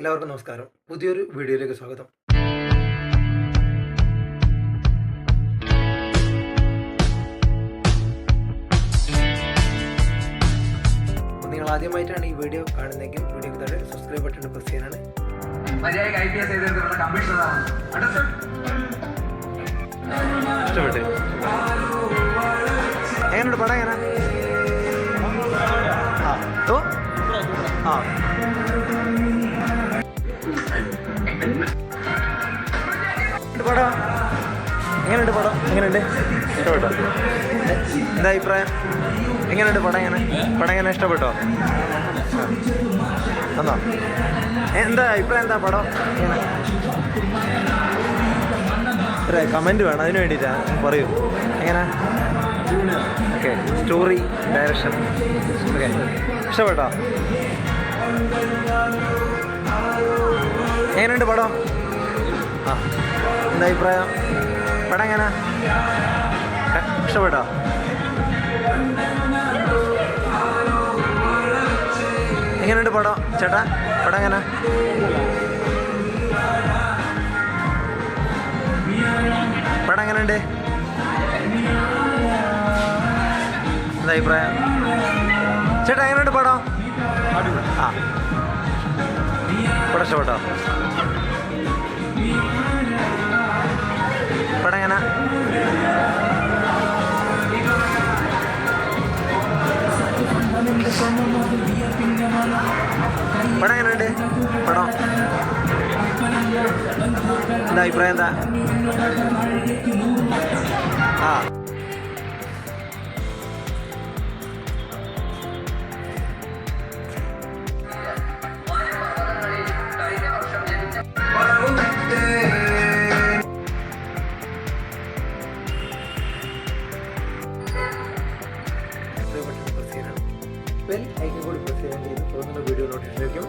എല്ലാവർക്കും നമസ്കാരം. പുതിയൊരു വീഡിയോയിലേക്ക് സ്വാഗതം. നിങ്ങൾ ആദ്യമായിട്ടാണ് ഈ വീഡിയോ കാണുന്നതെങ്കിൽ വീഡിയോ താഴെ സബ്സ്ക്രൈബ് ബട്ടൺ പ്രസ് ചെയ്യാനാണ്. ഇഷ്ടപ്പെട്ട്. എങ്ങനെയുണ്ട് പടം എങ്ങനെ? ആ ഓ ആ. പടം എങ്ങനെയുണ്ട് പടം? എങ്ങനെയുണ്ട്? ഇഷ്ടപ്പെട്ടോ? എന്താ അഭിപ്രായം? എങ്ങനെയുണ്ട് പടം എങ്ങനെ? പടം എങ്ങനെ? ഇഷ്ടപ്പെട്ടോ? എന്നാ എന്താ അഭിപ്രായം? എന്താ പടം? എങ്ങനെ? ഒരു കമന്റ് വേണം. അതിന് വേണ്ടിയിട്ടാണ് പറയൂ. എങ്ങനെ? ഓക്കെ സ്റ്റോറി ഡയറക്ഷൻ ഓക്കെ ഇഷ്ടപ്പെട്ടോ? എങ്ങനെയുണ്ട് പടം? ആ എന്താ അഭിപ്രായം? പടം എങ്ങനെ? ഇഷ്ടപ്പെട്ടോ? എങ്ങനെയുണ്ട് പടം? ചേട്ടാ പടം എങ്ങനെ? പടം എങ്ങനെയുണ്ട്? എന്താ അഭിപ്രായം? ചേട്ടാ എങ്ങനെയുണ്ട് പടം? ആ പടം ഇഷ്ടപ്പെട്ടോ പടം എങ്ങനെ? പടം എങ്ങനെയുണ്ട്? പടം എന്താ അഭിപ്രായം എന്താ? ആ. ബെൽ ഐക്കൺ കൂടി പ്രസ് ചെയ്യാൻ ചെയ്ത് തുടർന്നുള്ള വീഡിയോ നോട്ടിഫിക്കേഷൻ